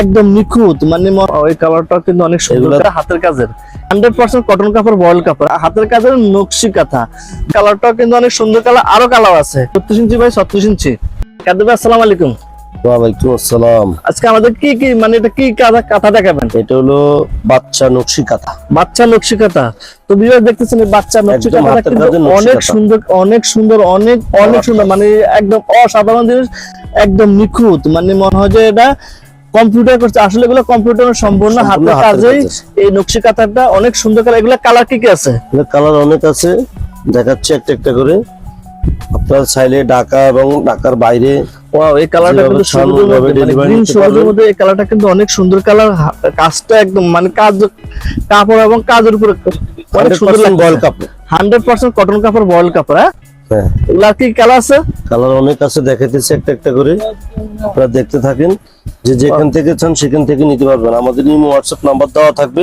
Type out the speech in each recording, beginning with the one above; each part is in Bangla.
একদম নিখুঁত মানে ওই কালারটা কিন্তু অনেক সুন্দর। এটা হাতের কাজের। হান্ড্রেড পার্সেন্ট কটন কাপড় বয়েল কাপড়। হাতের কাজের নকশি কাঁথা। কালারটাও কিন্তু অনেক সুন্দর কালার আরও কালার আছে। ছত্রিশ ইঞ্চি বাই ছত্রিশ ইঞ্চি। কাদের আসসালামু আলাইকুম। ওয়ালাইকুম আসসালাম। আজকে আমাদের কি কি মানে এটা কি কাঁথা কাঁথা দেখাবেন? এটা হলো বাচ্চা নকশি কাঁথা। বাচ্চা নকশি কাঁথা। তো বিভাগ দেখতেছেন বাচ্চা নকশি অনেক সুন্দর অনেক সুন্দর অনেক অনেক সুন্দর মানে একদম অসাধারণ জিনিস একদম নিখুঁত। মানে মনে হয় যে এটা কম্পিউটার করছে। আসলে এগুলো কম্পিউটার সম্পূর্ণ হাতের কাজেই এই নকশি কাঁথাটা অনেক সুন্দর কালার। এগুলা কালার কি কি আছে? কালার অনেক আছে। দেখাচ্ছি একটা একটা করে। আপনার চাইলে ঢাকা এবং ঢাকার বাইরে ওয়াও এই কালারটা কিন্তু মানে। মধ্যে এই কালারটা কিন্তু অনেক সুন্দর কালার কাজটা একদম মানে কাজ কাপড় এবং কাজের উপরে অনেক সুন্দর 100% কাপড়। হান্ড্রেড পার্সেন্ট কটন কাপড় বয়েল কাপড় হ্যাঁ? হ্যাঁ। এগুলা কি কালার আছে? কালার অনেক আছে একটা একটা করে। আপনারা দেখতে থাকেন। যে যেখান থেকে চান সেখান থেকে নিতে পারবেন। আমাদের ইমো হোয়াটসঅ্যাপ নাম্বার দেওয়া থাকবে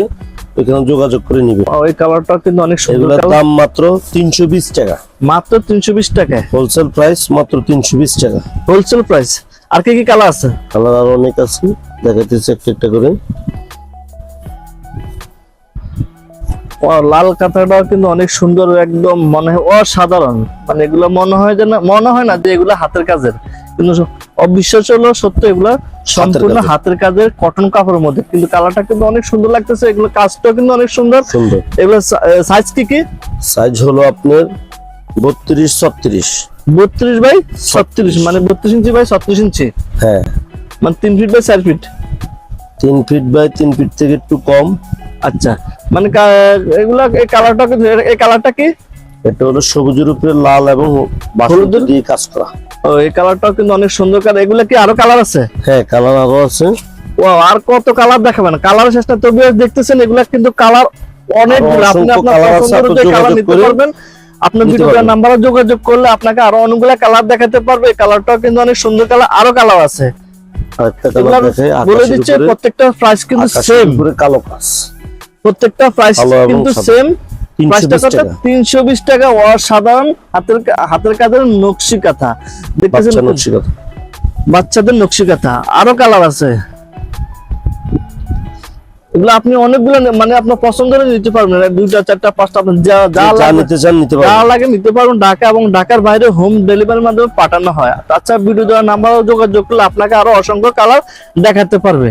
ওইখানে যোগাযোগ করে নিবে ওই কালারটা কিন্তু অনেক সুন্দর এগুলোর দাম মাত্র তিনশো বিশ টাকা। মাত্র তিনশো বিশ টাকায়? হোলসেল প্রাইস মাত্র তিনশো বিশ টাকা। হোলসেল প্রাইস আর কি কি কালার আছে? কালার আর অনেক আছে দেখাইতেছি একটা একটা করে। লাল কাঁথাটাও কিন্তু অনেক সুন্দর একদম মনে হয় অসাধারণ। মানে এগুলো মনে হয় যে না মনে হয় না যে এগুলো হাতের কাজের। কিন্তু অবিশ্বাস হলো সত্য এগুলো সম্পূর্ণ হাতের কাজের কটন কাপড়ের মধ্যে। কিন্তু কালারটা কিন্তু অনেক সুন্দর লাগতেছে এগুলো কাজটাও কিন্তু অনেক সুন্দর। সুন্দর। এগুলো সাইজ কি কি? সাইজ হলো আপনার বত্রিশ ছত্রিশ। বত্রিশ বাই ছত্রিশ। মানে বত্রিশ ইঞ্চি বাই ছত্রিশ ইঞ্চি? হ্যাঁ। মানে তিন ফিট বাই চার ফিট তিন ফিট বাই তিন ফিট থেকে একটু কম। আচ্ছা মানে কা- এগুলা এই কালারটা এই কালারটা কি? এটা হলো সবুজের উপরে লাল এবং হলুদের? দিয়ে কাজ করা। ও এই কালারটাও কিন্তু অনেক সুন্দর কালার। এগুলা কি আরও কালার আছে? হ্যাঁ কালার আরও আছে। ও আর কত কালার দেখাবেন? কালার তো দেখতেছেন এগুলা কিন্তু কালার আপনি আপনার কালার নিতে পারবেন। নাম্বারে যোগাযোগ করলে আপনাকে আরও অনেকগুলা কালার দেখাতে পারবে। এই কালারটাও কিন্তু অনেক সুন্দর কালার আরও কালার আছে। বলে দিচ্ছে প্রত্যেকটা প্রাইস কিন্তু সেম কালো কাজ। প্রত্যেকটা প্রাইস কিন্তু সেম তিনশো বিশ টাকা। অসাধারণ হাতের হাতের কাজের নকশি কাঁথা। দেখতেছেন নকশি কাঁথা। বাচ্চাদের নকশি কাঁথা। আরও কালার আছে। এগুলো আপনি অনেকগুলো মানে আপনার পছন্দের নিতে পারবেন। দুইটা চারটা পাঁচটা যা নিতে চান নিতে যা পারবেন। লাগে নিতে পারবেন ঢাকা এবং ঢাকার বাইরে হোম ডেলিভারির মাধ্যমে পাঠানো হয়। তাছাড়া ভিডিও দেওয়ার নাম্বার যোগাযোগ করলে আপনাকে আরও অসংখ্য কালার দেখাতে পারবে।